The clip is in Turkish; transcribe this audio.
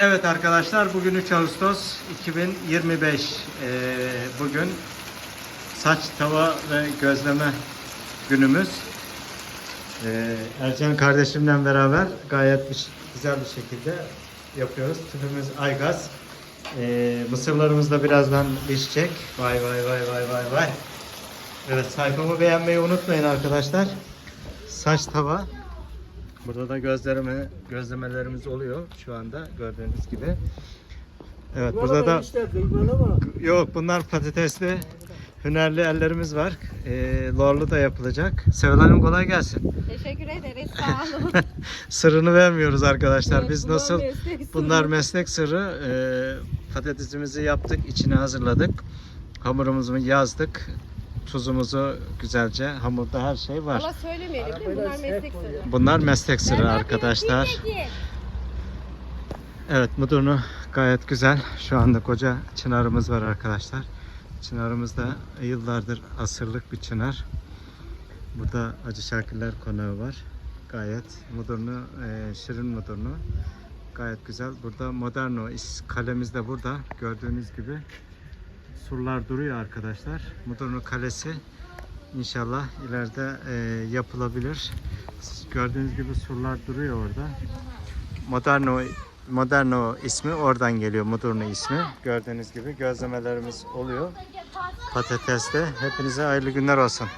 Evet arkadaşlar bugün 3 Ağustos 2025. Ee, bugün saç tava ve gözleme günümüz. Ee, Ercan kardeşimle beraber gayet bir- güzel bir şekilde yapıyoruz. Tüpümüz aygaz. Ee, mısırlarımız da birazdan pişecek. Vay vay vay vay vay vay. Evet sayfamı beğenmeyi unutmayın arkadaşlar. Saç tava. Burada da gözlerime gözlemelerimiz oluyor şu anda gördüğünüz gibi. Evet burada da işte yok bunlar patatesli hünerli ellerimiz var. Ee, lorlu da yapılacak. Seval Hanım kolay gelsin. Teşekkür ederiz. Sağ olun. Sırrını vermiyoruz arkadaşlar. Evet, Biz nasıl meslek sırrı. bunlar meslek sırrı. Ee, patatesimizi yaptık, içine hazırladık. Hamurumuzu yazdık. Tuzumuzu güzelce hamurda her şey var. Ama söylemeyelim değil mi? Bunlar meslek sırrı. Bunlar meslek sırrı arkadaşlar. Evet mudurnu gayet güzel. Şu anda koca çınarımız var arkadaşlar. Çınarımız da yıllardır asırlık bir çınar. Burada Acı Şakirler konağı var. Gayet mudurnu, e, şirin mudurnu. Gayet güzel. Burada Moderno is- kalemiz de burada. Gördüğünüz gibi surlar duruyor arkadaşlar. Mudurnu Kalesi inşallah ileride e, yapılabilir. Gördüğünüz gibi surlar duruyor orada. Moderno Moderno ismi oradan geliyor. Moderno ismi. Gördüğünüz gibi gözlemelerimiz oluyor. Patatesle. Hepinize hayırlı günler olsun.